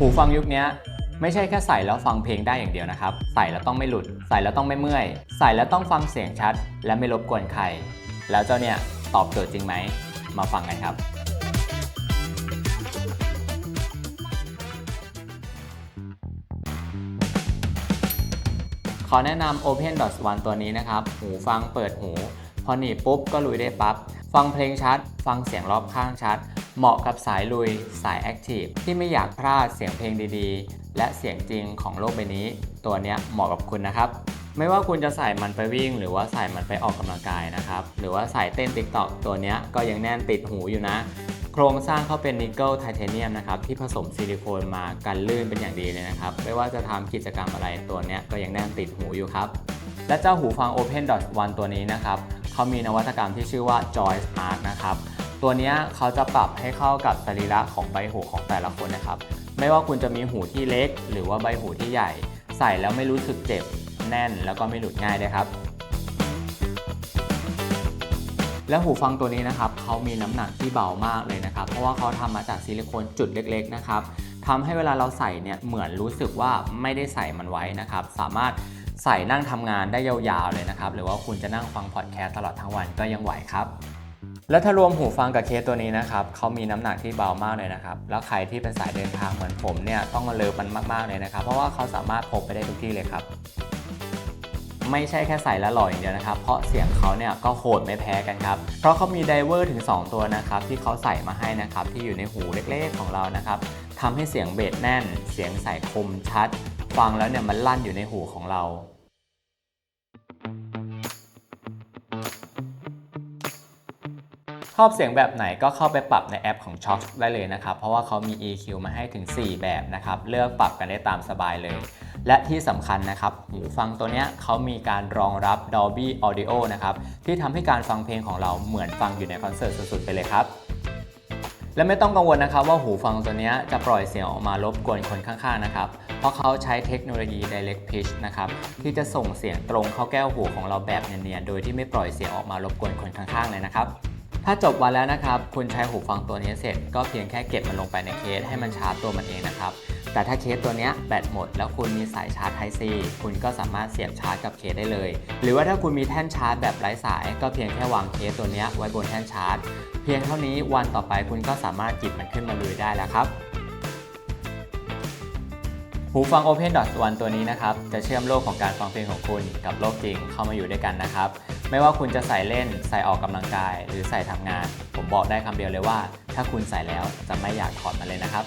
หูฟังยุคนี้ไม่ใช่แค่ใส่แล้วฟังเพลงได้อย่างเดียวนะครับ ใส่แล้วต้องไม่หลุด ใส่แล้วต้องไม่เมื่อย ใส่แล้วต้องฟังเสียงชัด และไม่รบกวนใคร แล้วเจ้าเนี่ยตอบโจทย์จริงไหม มาฟังกันครับ ขอแนะนำ Open Dot One ตัวนี้นะครับ หูฟังเปิดหู พอหนีปุ๊บก็ลุยได้ปั๊บ ฟังเพลงชัด ฟังเสียงรอบข้างชัด เหมาะกับสายลุยสายแอคทีฟที่ไม่อยากพลาดเสียงเพลงดีๆ และเสียงจริงของโลกใบนี้ ตัวนี้เหมาะกับคุณนะครับ ไม่ว่าคุณจะใส่มันไปวิ่ง หรือว่าใส่มันไปออกกำลังกายนะครับ หรือว่าใส่เต้น TikTok ตัวนี้ก็ยังแน่นติดหูอยู่นะ โครงสร้างเขาเป็นนิกเกิลไทเทเนียมนะครับที่ผสมซิลิโคนมากันลื่นเป็นอย่างดีเลยนะครับ ไม่ว่าจะทำกิจกรรมอะไรตัวนี้ก็ยังแน่นติดหูอยู่ครับและเจ้าหูฟัง Open Dot 1ตัวนี้นะครับเขามีนวัตกรรมที่ชื่อว่า Joy Smart นะครับ ตัวนี้เขาจะปรับให้เข้ากับสรีระของใบหูของแต่ละคนนะครับ ไม่ว่าคุณจะมีหูที่เล็ก หรือว่าใบหูที่ใหญ่ ใส่แล้วไม่รู้สึกเจ็บแน่นแล้วก็ไม่หลุดง่ายด้วยครับและหูฟังตัวนี้นะครับเขามีน้ำหนักที่เบามากเลยนะครับ เพราะว่าเขาทำมาจากซิลิโคนจุดเล็ก ๆ นะครับทำให้เวลาเราใส่เนี่ยเหมือนรู้สึกว่าไม่ได้ใส่มันไว้นะครับ สามารถใส่นั่งทำงานได้ยาวๆเลยนะครับ หรือว่าคุณจะนั่งฟังพอดแคสต์ตลอดทั้งวันก็ยังไหวครับ และถ้ารวมหูฟังกับเคสตัวนี้นะครับเขามีน้ำหนักที่เบามากเลยนะครับ แล้วใครที่เป็นสายเดินทางเหมือนผมเนี่ยต้องมาเลิฟมันมากๆเลยนะครับ เพราะว่าเขาสามารถพกไปได้ทุกที่เลยครับ ไม่ใช่แค่ใส่แล้วหล่ออย่างเดียวนะครับ เพราะเสียงเขาเนี่ยก็โหดไม่แพ้กันครับ เพราะเขามีไดเวอร์ถึง 2 ตัวนะครับที่เขาใส่มาให้นะครับที่อยู่ในหูเล็กๆของเรานะครับทำให้เสียงเบสแน่น เสียงใส่คมชัด ฟังแล้วเนี่ยมันลั่นอยู่ในหูของเรา ชอบเสียงแบบไหนก็เข้าไปปรับในแอปของ c h o x ได้เลยนะครับ เพราะว่าเขามี EQ มาให้ถึง 4 แบบนะครับ เลือกปรับกันได้ตามสบายเลย และที่สำคัญนะครับ หูฟังตัวเนี้ยเขามีการรองรับ Dolby Audio นะครับ ที่ทำให้การฟังเพลงของเราเหมือนฟังอยู่ในคอนเสิร์ตสุดๆไปเลยครับและไม่ต้องกังวลนะครับว่าหูฟังตัวนี้จะปล่อยเสียงออกมารบกวนคนข้างๆนะครับ เพราะเขาใช้เทคโนโลยี Direct Pitch นะครับที่จะส่งเสียงตรงเข้าแก้วหูของเราแบบเนียนๆ โดยที่ไม่ปล่อยเสียงออกมารบกวนคนข้างๆเลยนะครับ ถ้าจบวันแล้วนะครับคุณใช้หูฟังตัวนี้เสร็จ ก็เพียงแค่เก็บมันลงไปในเคสให้มันชาร์จตัวมันเองนะครับแต่ถ้าเคสตัวนี้แบตหมด แล้วคุณมีสายชาร์จ Type C คุณก็สามารถเสียบชาร์จกับเคสได้เลย หรือว่าถ้าคุณมีแท่นชาร์จแบบไร้สาย ก็เพียงแค่วางเคสตัวนี้ไว้บนแท่นชาร์จ เพียงเท่านี้วันต่อไปคุณก็สามารถจิบมันขึ้นมาลุยได้แล้วครับ หูฟัง Open Dot One ตัวนี้นะครับ จะเชื่อมโลกของการฟังเพลงของคุณกับโลกจริงเข้ามาอยู่ด้วยกันนะครับ ไม่ว่าคุณจะใส่เล่น ใส่ออกกำลังกาย หรือใส่ทำงาน ผมบอกได้คำเดียวเลยว่า ถ้าคุณใส่แล้วจะไม่อยากถอดมันเลยนะครับ